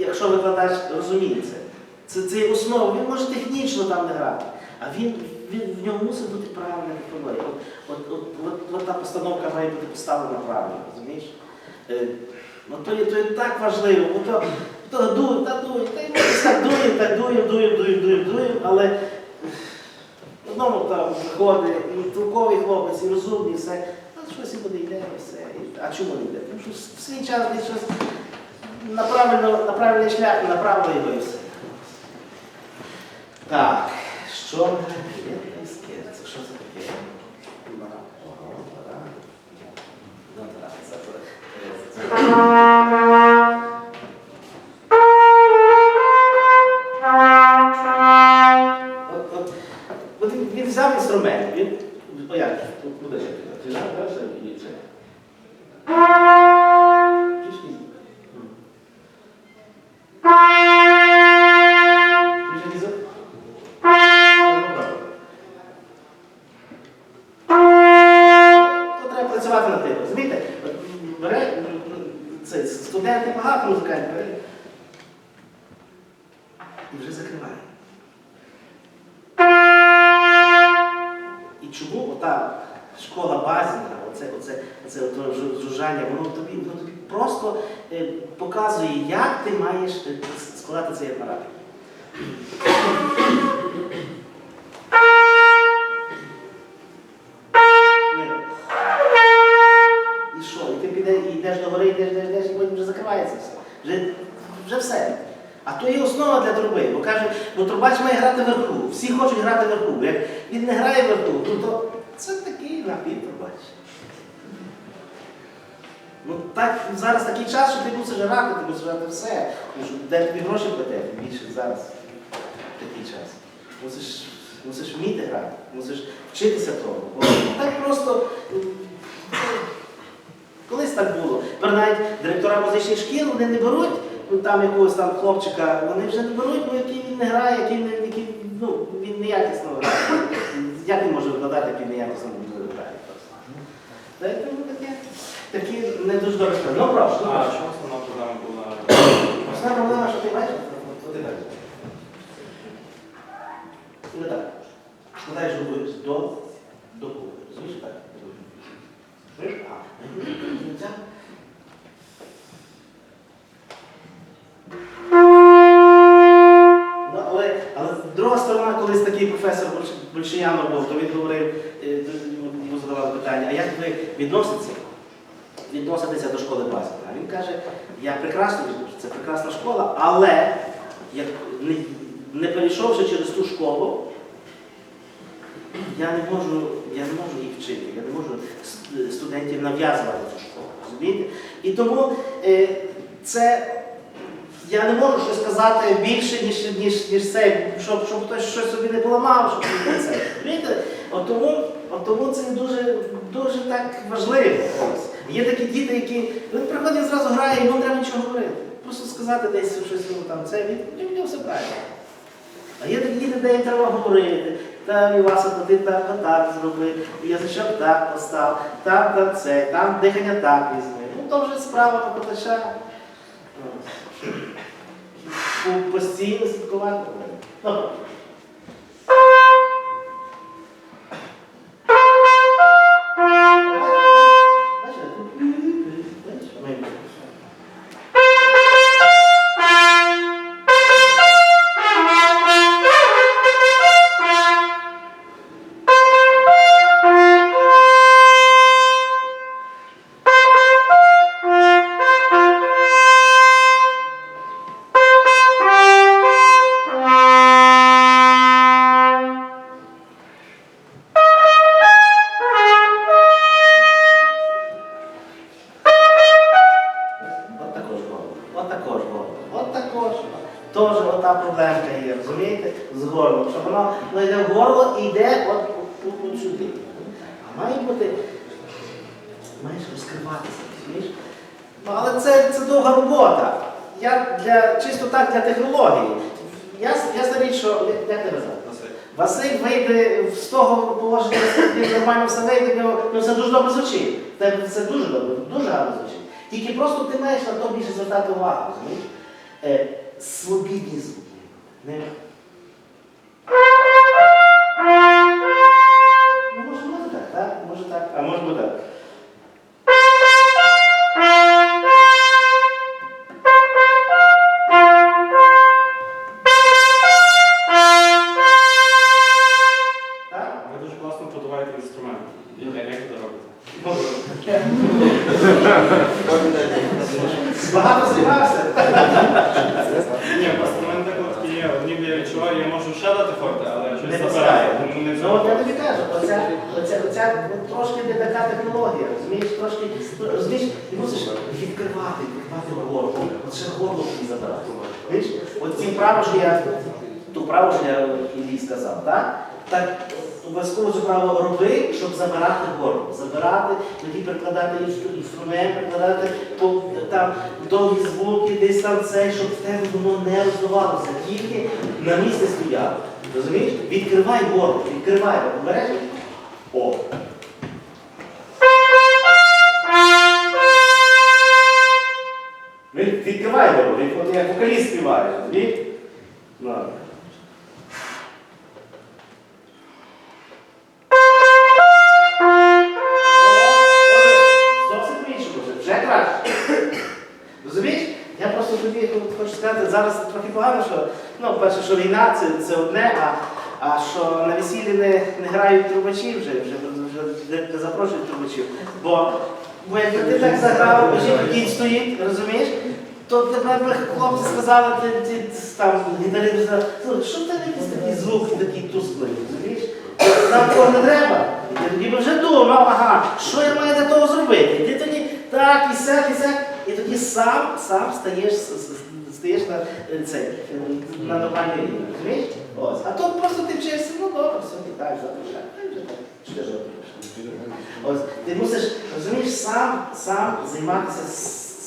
якщо викладач розуміє це. Це, це основа, він може технічно там не грати, а він, він, в ньому мусить бути правильна технологія. От, от, от, от, от та постановка має бути поставлена правильно, розумієш? Е, ну, то, є, то є так важливо, бо то, то дує, та дує, та й так дуємо, так дуємо, дуємо, дуємо, дуємо, дуємо, але одному там виходить і толковий хлопець, і розумний, і все, а щось і буде йде, і все. А чому не йде? Тому що свій час десь щось на, правильно, на правильний шлях направили і все. Так, що в мене є таке? Це що це таке? От, от, він взяв інструмент, він. Складати цей апарат. І що? І ти піде, і йдеш до гори, йдеш, йдеш, йдеш, і потім вже закривається все. Вже, вже все. А то є основа для труби. Бо каже, бо трубач має грати вверху. Всі хочуть грати вверху. Як він не грає вверху, то, то це такий напій трубач. Ну так, зараз такий час, що ти мусиш грати, ти мусиш грати все. Тому що де тобі гроші платять більше зараз такий час. Мусиш, мусиш вміти грати, мусиш вчитися того. Бо так просто. Колись так було. Тепер навіть директора музичних шкіл вони не беруть ну, там якогось там хлопчика, вони вже не беруть, бо який він не грає, який, не- який ну, він неякісно грає. Як він може викладати, як він неякісно грає? просто? Такі не дуже добре справи. Ну прошу, ну А прошу. що основна проблема була? Основна проблема, що ти бачиш, то ти бачиш. Не так. Складаєш руку до, до кули. Розумієш так? А. Ну, але, але друга сторона, колись такий професор Больш- Большиянов був, то він говорив, е, йому задавали питання, а як ви відноситеся? Відноситеся до школи базі. А він каже, я прекрасно це прекрасна школа, але як не, не перейшовши через ту школу, я не можу, я не можу їх вчити, я не можу студентів нав'язувати цю школу. Розумієте? І тому е, це я не можу щось сказати більше, ніж, ніж, ніж це, щоб, щоб хтось щось собі не поламав, щоб не це. От тому, от тому це дуже, дуже так важливо. Є такі діти, які він приходить зразу грає, йому не треба нічого говорити. Просто сказати десь щось йому там це, він він все правильно. А є такі діти, де їм треба говорити. Там Іваса, то ти так, отак зроби, язичок так постав, там, там це, там дихання так візьми. Ну то вже справа викладача. Постійно слідкувати. Ота проблемка є, розумієте? З горлом. Щоб воно ну, йде в горло і йде от, от, от сюди. А має бути. Маєш розкриватися, розумієш? Ну, але це, це довга робота. Я для, чисто так для технології. Я, я річ, що як тебе звати? Василь вийде з того положення, він нормально все вийде, ну, все дуже добре звучить. Тебе дуже добре, дуже гарно звучить. Тільки просто ти маєш на то більше звертати увагу, розумієш? Свобідні звуки. Не... Видиш, от ці вправи, що я, ту вправу, що я Іллі сказав, так? Так обов'язково цю вправу роби, щоб забирати горло, забирати, тоді прикладати інстру- інструмент, прикладати там довгі звуки, десь там це, щоб в тебе воно не роздувалося, тільки на місці стояло. Розумієш? Відкривай горло, відкривай, обережно. О. от як вокаліст співає, о, Зовсім по-іншому вже, вже краще. Розумієш? Я просто тобі хочу сказати, зараз трохи погано, що ну, перше, що війна це, це одне, а, а що на весіллі не, не грають трубачі вже, вже, вже не, не запрошують трубачів. Бо, бо якби ти так заграв, жінка кінь стоїть, розумієш? То тебе б хлопці сказали, ти, ти там гітарист сказав, що тебе якісь такі звуки, такі тусклі, розумієш? Нам того не треба. І ти тоді би вже думав, ага, що я маю для того зробити? І ти тоді так, і сяк, і сяк, і тоді сам, сам стаєш, стаєш на, е, цей, е, на нормальній рівні, розумієш? Ось. А то просто ти вчишся, ну добре, все, і так, запишай. Ось, ти мусиш, розумієш, сам, сам займатися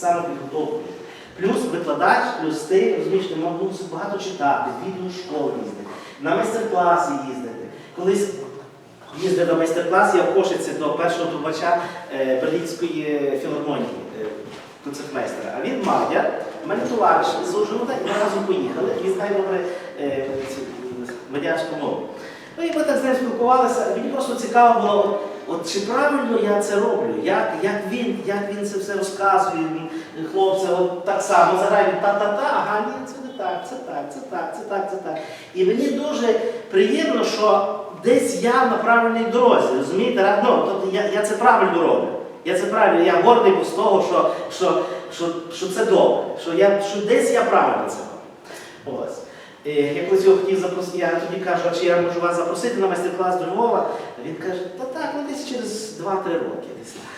самопідготовкою. Плюс викладач, плюс ти, розумієш, ти мав- багато читати, в відеошколи їздити, на майстер-класи їздити. Колись їздив на майстер-клас, я в Кошиці до першого трубача е, Берлінської філармонії, е, концертмейстера. А він мадяр, в мене товариш з Ужгорода, і ми разом поїхали. Він знає добре е, е, мадярську мову. Ну і ми так з ним спілкувалися, мені просто цікаво було, от, чи правильно я це роблю, як, як, він, як він це все розказує м, хлопцям, от так само заграє та-та-та, ага, ні, це не так, це так, це так, це так, це так. І мені дуже приємно, що десь я на правильній дорозі, розумієте? Ну, тобто я, я це правильно роблю. Я це правильно, я гордий з того, що, що, що, що це добре, що, я, що десь я правильно це роблю. Ось. Е, Я колись його хотів запросити, я тоді кажу, а чи я можу вас запросити на майстер-клас до Львова. Він каже, та так, ну десь через 2-3 роки. Десь так.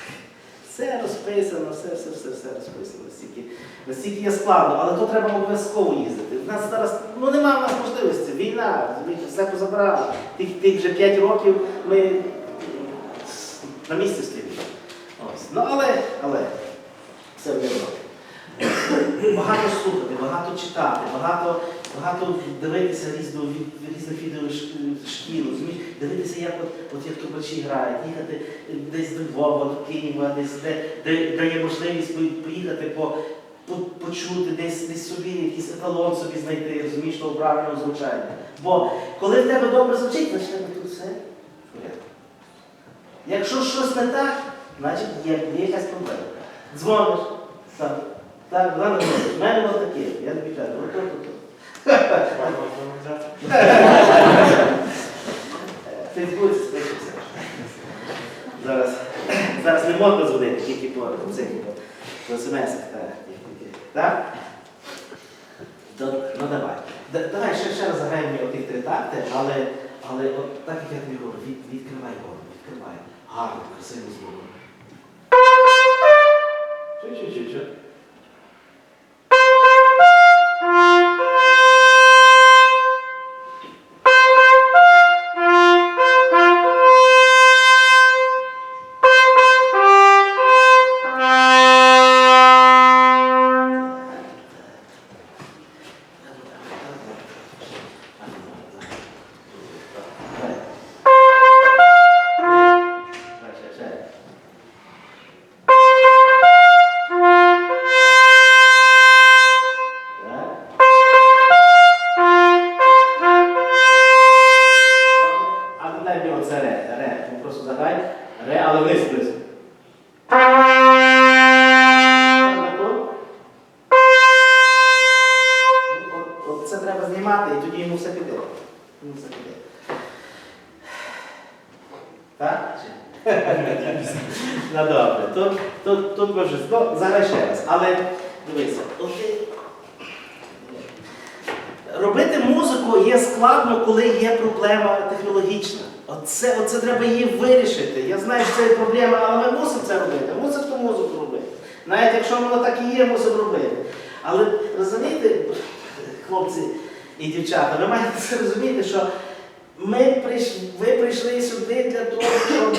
Все розписано, все, все, все, все розписано. Настільки, настільки є складно, але то треба обов'язково їздити. У нас зараз ну, немає в нас можливості. Війна, все позабрали. Тих, тих вже 5 років ми на місці стоїмо. Ну але, але все в Європі. Багато слухати, багато читати, багато, багато дивитися різно, різних відеошкіл, дивитися, як, от, от як трубачі грають, їхати десь до Львова, до Києва, десь, де, де, де є можливість поїхати по, по, почути, десь, десь собі якийсь еталон собі знайти, розумієш, того правильного звучання. Бо коли в тебе добре звучить, значить тебе тут все в порядку. Якщо щось не так, значить є, є якась проблема. Дзвониш, так, так, Богдан Миколаївич, в мене ось таке, я тобі кажу. Можна можна? В Фейсбуці спишеться. Зараз, зараз не модно дзвонити, тільки по цих, по смс так. Ну давай. Давай ще, ще раз заграємо мені отих три такти, але, але от так як я тобі говорю, від, відкривай голову, відкривай. Гарно, красиво звук. Чуть-чуть-чуть. Проблема технологічна. Оце, оце треба її вирішити. Я знаю, що це є проблема, але ми мусимо це робити. Мусимо ту музику робити. Навіть якщо воно так і є, мусимо робити. Але розумієте, хлопці і дівчата, ви маєте це розуміти, що ми прийшли, ви прийшли сюди для того, щоб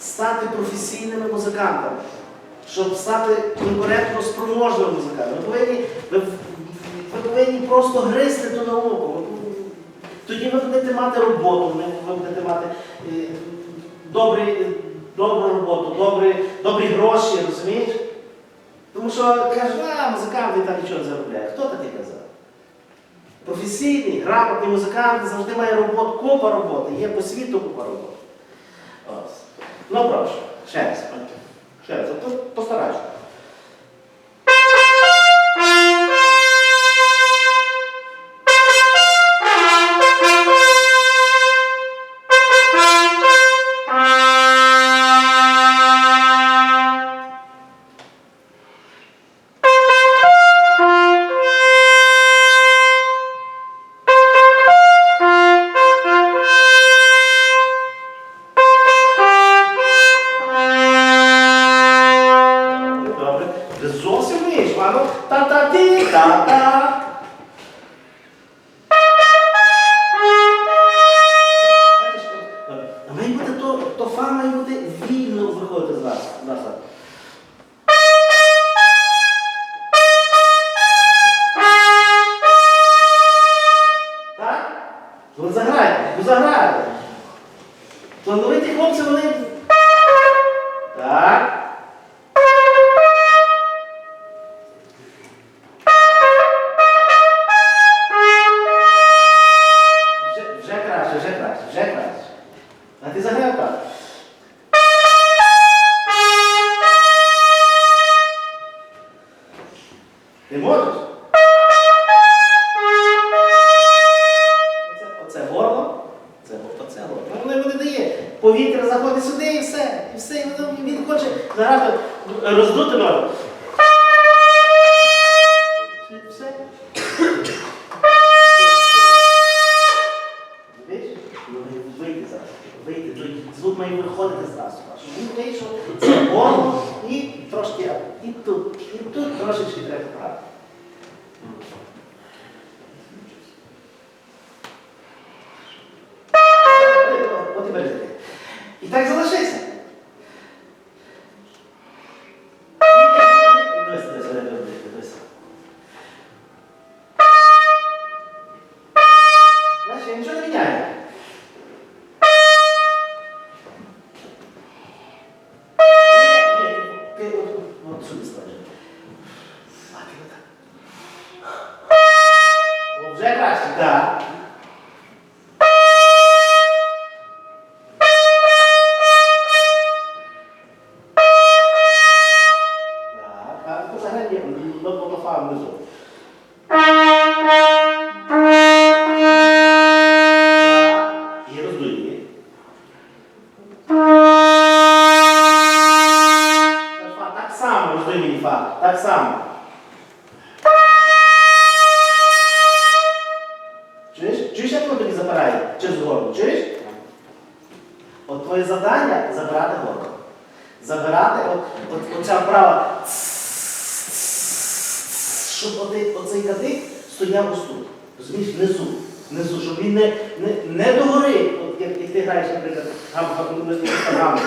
стати професійними музикантами, щоб стати конкурентно спроможними музикантами. Ви повинні, ви, ви повинні просто гризти ту науку. Тоді ви будете мати роботу, ви будете мати е, добрі, е, добру роботу, добрі, добрі гроші, розумієш? Тому що кажуть, а музиканти там нічого не заробляють. Хто таке казав? Професійний, грамотний музикант завжди має роботу, купа роботи, є по світу купа роботи. Ось. Ну прошу, ще раз. Ще раз, от Повітря заходить сюди і все. І все, і він хоче заграти, роздути ноги. Вже твоє завдання забирати горло. Забирати от, от, оця вправа. Щоб оцей, кадик стояв ось тут. Розумієш, внизу. Внизу, щоб він не, не, не догори, от як, як ти граєш, наприклад, гам, гам,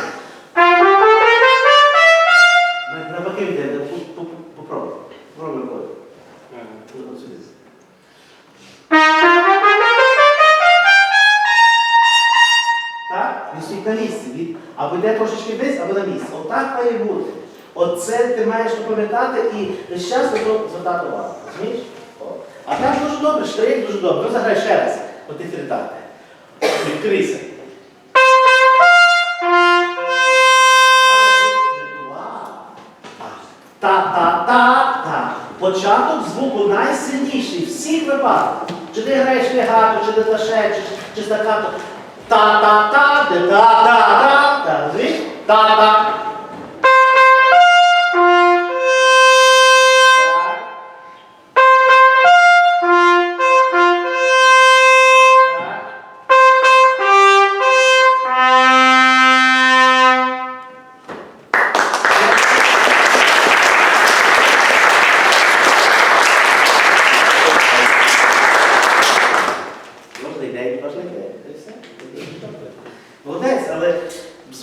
Оце ти маєш запам'ятати і весь час на то звертати увагу. Розумієш? А так дуже добре, штрих дуже добре. Ну заграй ще раз. От ти тритати. Відкрийся. Та-та-та-та. Початок звуку. найсильніший всіх випадках. Чи ти граєш легато, чи ти таше, чи, стакато. Та-та-та, де та-та-та? Та-та.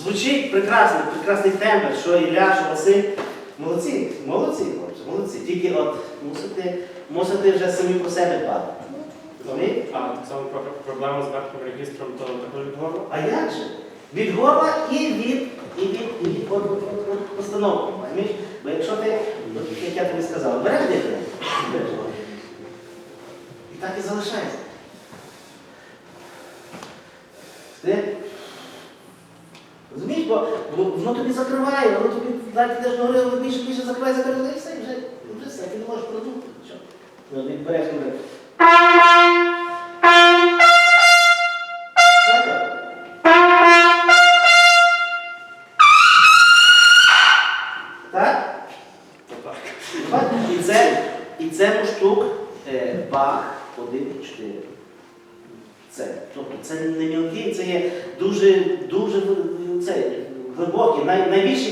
Звучить прекрасно, прекрасний тембр, що Ілля, що Василь. Молодці, молодці, хлопці, молодці. Тільки от мусите, мусите вже самі про себе дбати. Розумієте? А так само проблема з верхнім регістром, то також від горла? А як же? Від горла і від, і від, і від постановки. Бо якщо ти, як я тобі сказав, береш дитину, і так і залишається. Ти розумієш, бо, воно тобі закриває, воно тобі далі теж до гори, більше більше закриває, закриває, і все, і вже, і вже все, ти не можеш продумати. Що? Ну, береш,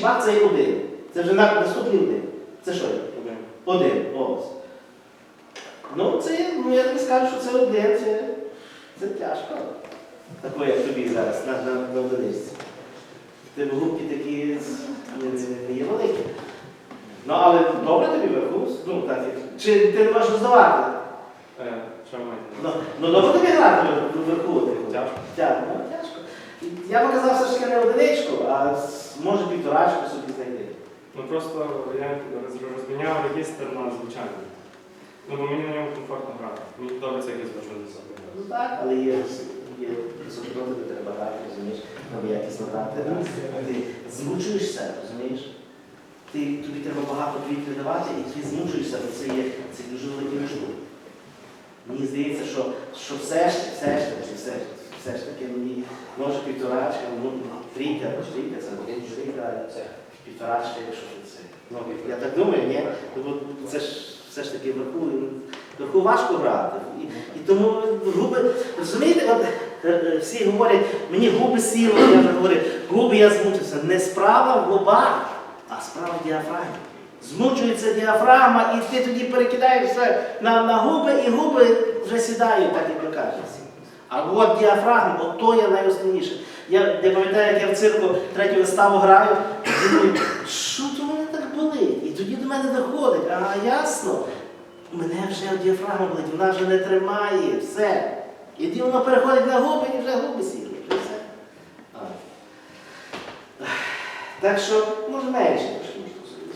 Най, найбільший це є один. Це вже на, наступний один. Це що? є? Один. Один. Ось. Ну, це, ну я тобі скажу, що це один, це, це тяжко. Такое, як тобі зараз, на, на, на одиничці. В тебе губки такі не, є великі. Ну, але добре тобі вверху, ну так, чи ти не можеш роздавати? Е, Що маєте? Ну, ну добре тобі грати вер- вверху. типу. Тяжко. Тяжко, ну, тяжко. Я би казав все ж таки не одиничку, а може півторачку собі знайти. Ну просто я розміняв регістр на звичайний. Ну, бо мені на ньому комфортно грати. Мені подобається якийсь звичайний Ну так, але є, є де треба грати, розумієш, треба якісно грати. Ти змучуєшся, розумієш? Ти, тобі треба багато квітів давати, і ти змучуєшся, бо це є це дуже великий муштук. Мені здається, що, що все ж все ж таки, все, ж- все ж таки мені може півторачка, ну трійка, трійка, це один трійка, це півторачка, якщо це. Ну, я так думаю, ні? Ну, бо це ж все ж таки вверху, вверху важко грати. І, і тому губи, розумієте, от е, е, всі говорять, мені губи сіли, я вже говорив, губи я змучився. Не справа в губах, а справа в діафрагмі. Змучується діафрагма, і ти тоді перекидаєш все на, на губи, і губи вже сідають, так як ви кажете. А от діафрагма, от то є найосновніше. Я не пам'ятаю, як я в цирку третю виставу граю, і думаю, що то мене так болить? І тоді до мене доходить, ага, ясно, мене вже діафрагма болить, вона вже не тримає, все. І тоді воно переходить на губи і вже губи сіли. А. Так що, може менше.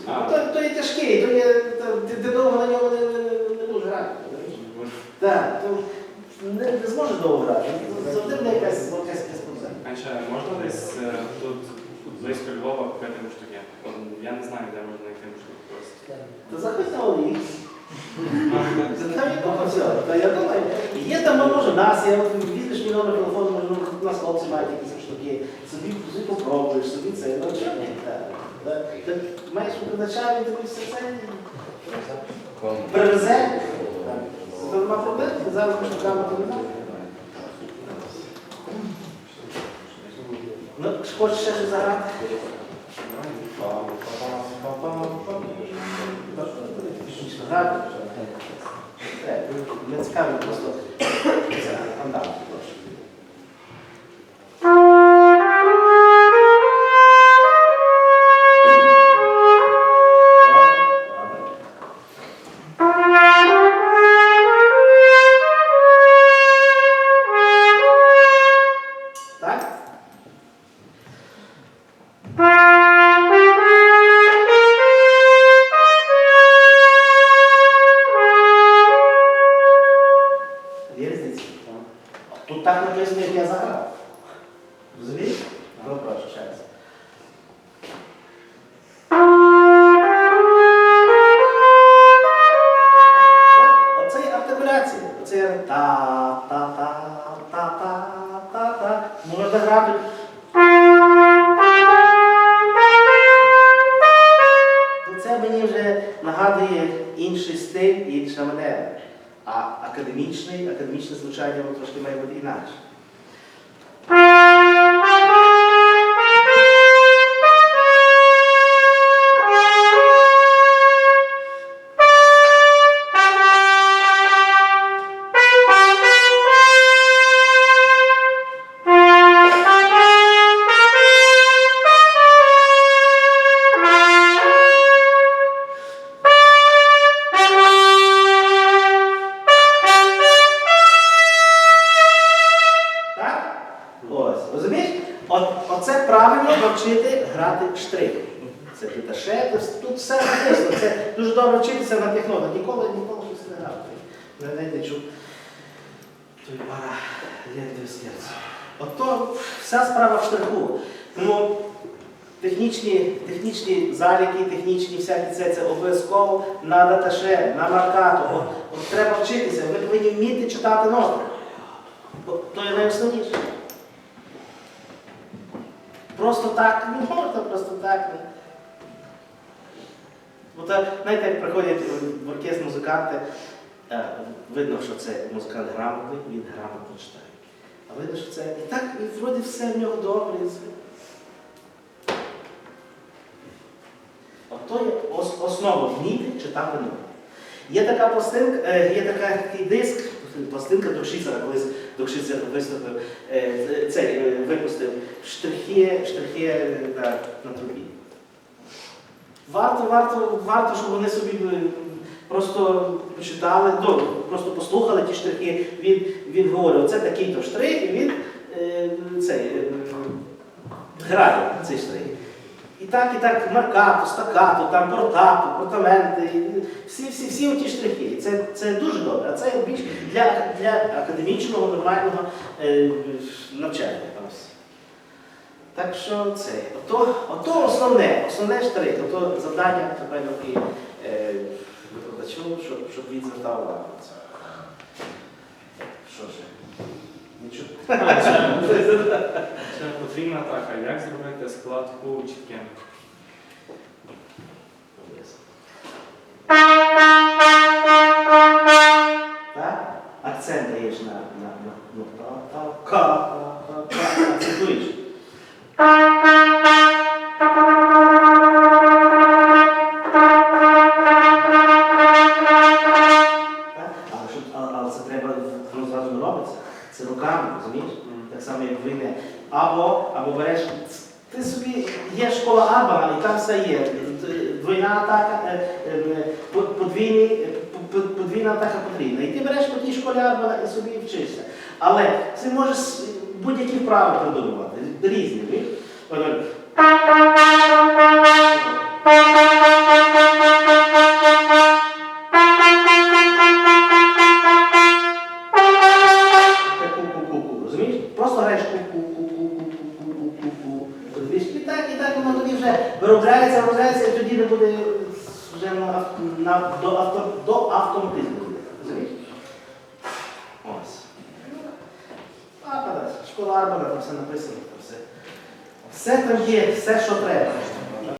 А. Ну, То, то є тяжкий, то є, то, ти, довго на ньому не, дуже грати. Так, то не, не зможеш довго грати. Завжди буде якась, проблема. А можна десь е, тут близько Львова купити муштуки? Я не знаю, де можна знайти муштуки просто. То заходь на Олік. Там є купа всього. Та я думаю, є там, ну, може, нас, я от візьмеш мій номер телефону, може, ну, у нас хлопці мають якісь штуки, собі, собі попробуєш, собі це, ну чого ні? Так. Так. Ти маєш викладача, він тобі все це привезе. Так. Це нема проблем, ти зараз ми шукаємо телефон. Ну, хочеш ще А академічний, академічне звучання воно трошки має бути інакше. Грати штрих. Це титаше, тут все написано. Це дуже добре вчитися на тих. Ніколи, ніколи щось не грав. Не знайде чув. Ото вся справа в штриху. Тому технічні, технічні заліки, технічні всякі це, це обов'язково на даташе, на маркату. От, от треба вчитися. Ви повинні вміти читати ноти. То є найосновніше. Просто так не можна, просто так. Бо то, знаєте, як приходять в оркестр музиканти, е, видно, що це музикант грамотний, він грамотно читає. А видно, що це і так, і вроді все в нього добре. і все. От то є основа вміти читати ноти. Є така пластинка, е, є такий диск, пластинка Докшицера, колись Докшицер виступив, е, цей е, випустив штрихи, штрихи е, на, на трубі. Варто, варто, варто, щоб вони собі просто почитали, ну, просто послухали ті штрихи. Він, він говорить, оце такий-то штрих, і він цей, грає цей штрих. І так, і так, маркату, стакату, там портату, портаменти, всі, всі, всі оті штрихи. Це, це дуже добре. А це більш для, для академічного, нормального е, накчання. Ось. Так що це. Ото, ото основне, основне штрих, ото завдання, напевно, і е, викладачу, щоб, щоб він звертав увагу на це. Що ж? Нічого. Ще потрібна атака. Як зробити складку чітким? Так? Акцент даєш на, на, на, ну, та, та, ка, та, ка, ка, акцентуєш. Там все є. Двойна атака, е, е, подвійний, по- по- подвійна атака потрібна. І ти береш по тій школі Арбана і собі вчишся. Але ти можеш будь-які вправи придумувати, різні. Все написано, про все. Все там є, все, що треба.